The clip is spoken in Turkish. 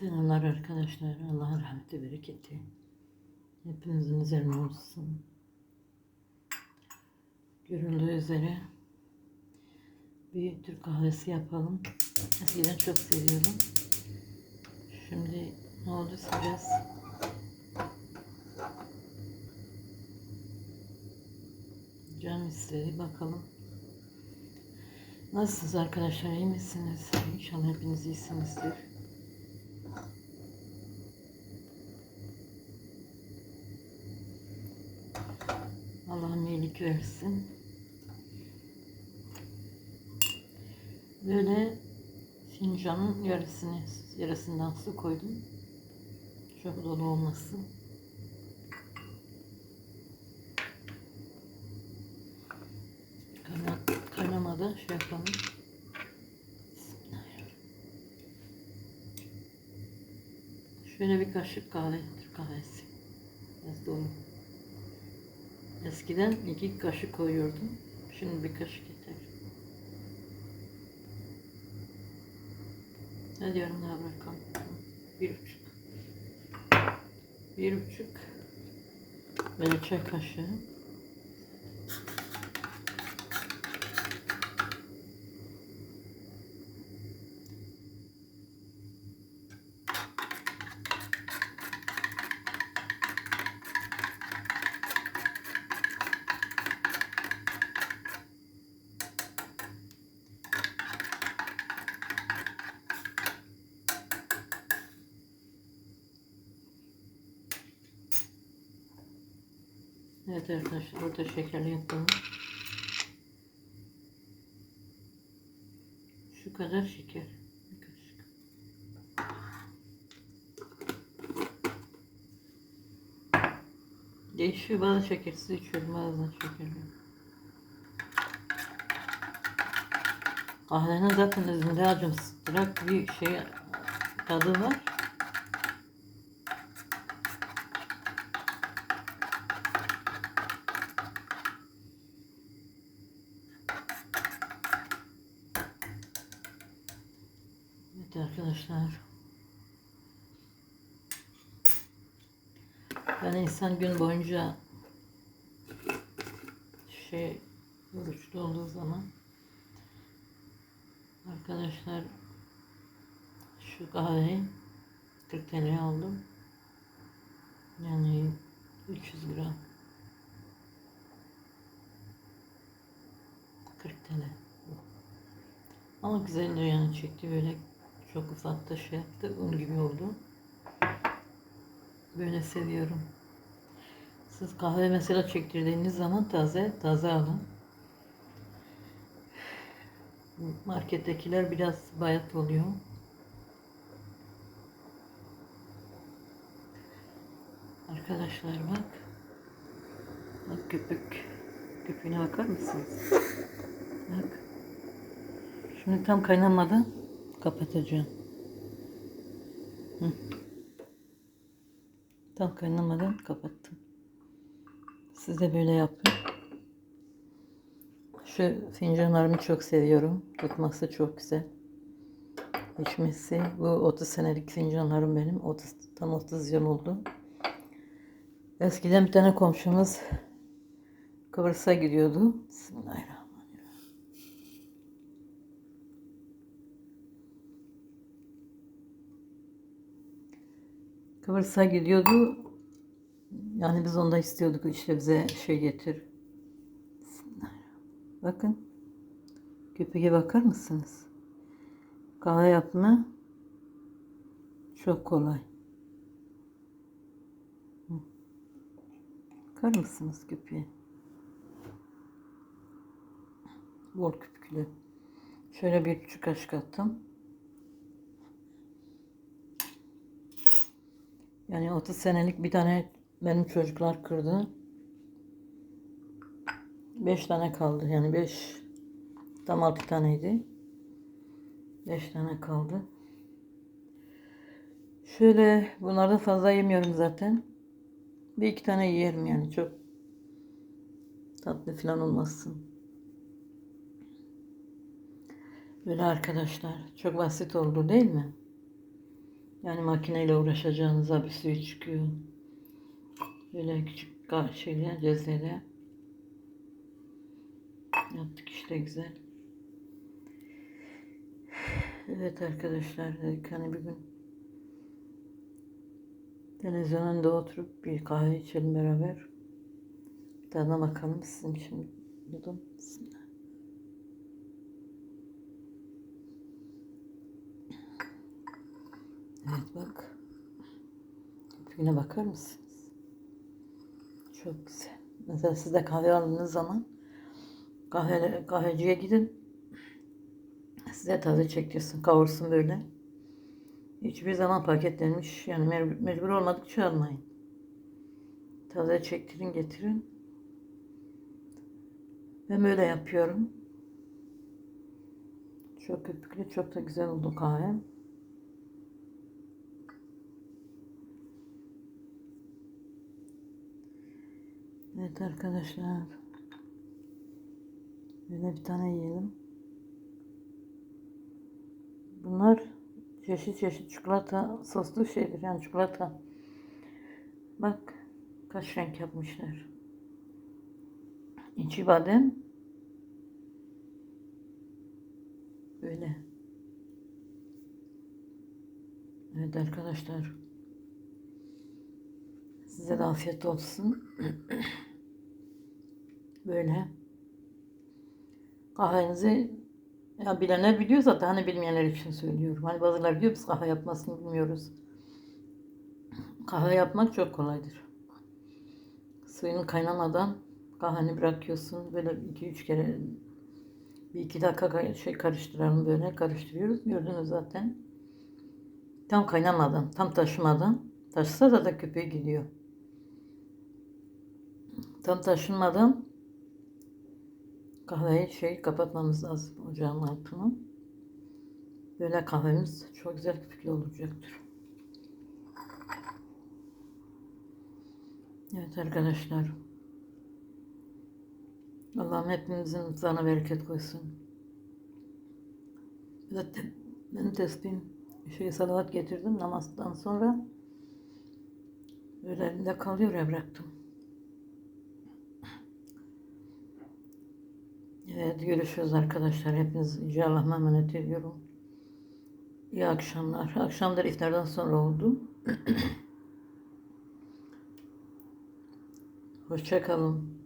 Selamlar arkadaşlar. Allah'ın rahmeti, bereketi. Hepinizin üzerine olsun. Görüldüğü üzere bir Türk kahvesi yapalım. Eskiden çok seviyordum. Şimdi ne oldu biraz can istedi. Bakalım. Nasılsınız arkadaşlar? İyi misiniz? İnşallah hepiniz iyisinizdir. İyilik versin. Böyle fincanın yarısını, yarısından su koydum. Çok dolu olmasın. Kayna, kaynamadan şey yapalım. Şöyle bir kaşık kahve, Türk kahvesi. Biraz dolu. Eskiden iki kaşık koyuyordum. Şimdi bir kaşık yeter. Ne diyorum daha bırakalım. Bir buçuk. Bir buçuk. Böyle çay kaşığı. Evet arkadaşlar burada şekerli yapalım. Şu kadar şeker. Bir. Değişiyor bazı şekersiz içiyorum bazen şekerli. Kahvenin zaten özünde acımsızdırak bir şey tadı var. Evet arkadaşlar. Yani insan gün boyunca şey oruçlu olduğu zaman arkadaşlar şu kahveyi 40 TL aldım. Yani 300 gram. 40 TL. Ama güzel de yani çekti böyle çok ufak da şey yaptı. Un gibi oldu. Böyle seviyorum. Siz kahve mesela çektirdiğiniz zaman taze taze alın. Markettekiler biraz bayat oluyor. Arkadaşlar bak. Bak köpük. Köpüğüne bakar mısınız? Bak. Şimdi tam kaynamadan kapatacağım. Hı. Tam kaynamadan kapattım. Siz de böyle yapın. Şu fincanlarımı çok seviyorum. Tutması çok güzel. İçmesi. Bu 30 senelik fincanlarım benim. 30, tam 30 yıl oldu. Eskiden bir tane komşumuz Kıbrıs'a gidiyordu. Bismillahirrahmanirrahim. Kıbrıs'a gidiyordu. Yani biz onda istiyorduk işte bize şey getir. Bakın. Köpeğe bakar mısınız? Kahve yapma çok kolay. Bakar mısınız köpeğe? Bol köpüklü. Şöyle bir küçük kaşık attım. Yani 30 senelik bir tane benim çocuklar kırdı. 5 tane kaldı. Yani 5 tam 6 taneydi. 5 tane kaldı. Şöyle bunlardan fazla yemiyorum zaten. Bir iki tane yerim yani çok tatlı falan olmasın. Böyle arkadaşlar çok basit oldu değil mi? Yani makineyle uğraşacağınıza bir suyu çıkıyor. Böyle küçük ka- şeyle, cezveyle. Yaptık işte güzel. Evet arkadaşlar dedik hani bir gün televizyon önünde oturup bir kahve içelim beraber. Tadına bakalım sizin için yudum. Bismillah. Evet bak. Köpüğüne bakar mısınız? Çok güzel. Mesela siz de kahve aldığınız zaman kahve, kahveciye gidin. Size taze çektirsin, kavursun böyle. Hiçbir zaman paketlenmiş yani mecbur, olmadıkça almayın. Taze çektirin getirin. Ben böyle yapıyorum. Çok köpüklü, çok da güzel oldu kahve. Evet arkadaşlar. Böyle bir tane yiyelim. Bunlar çeşit çeşit çikolata soslu şeydir yani çikolata. Bak kaç renk yapmışlar. İçi badem. Böyle. Evet arkadaşlar. Size de afiyet olsun. Böyle. Kahvenizi ya bilenler biliyor zaten hani bilmeyenler için söylüyorum. Hani bazıları biliyor biz kahve yapmasını bilmiyoruz. Kahve yapmak çok kolaydır. Suyun kaynamadan kahveni bırakıyorsun. Böyle iki üç kere bir iki dakika şey karıştıralım böyle karıştırıyoruz. Gördünüz zaten. Tam kaynamadan, tam taşımadan. Taşsa da da köpüğü gidiyor. Tam taşınmadan kahveyi şey kapatmamız lazım ocağın altını. Böyle kahvemiz çok güzel köpüklü olacaktır. Evet arkadaşlar. Allah'ım hepimizin mutfağına bereket koysun. Zaten benim tesbihim şey salavat getirdim namazdan sonra. Böyle elimde kalıyor ya bıraktım. Evet görüşürüz arkadaşlar. Hepiniz Yüce Allah'ıma emanet ediyorum. İyi akşamlar. Akşamlar iftardan sonra oldu. Hoşça kalın.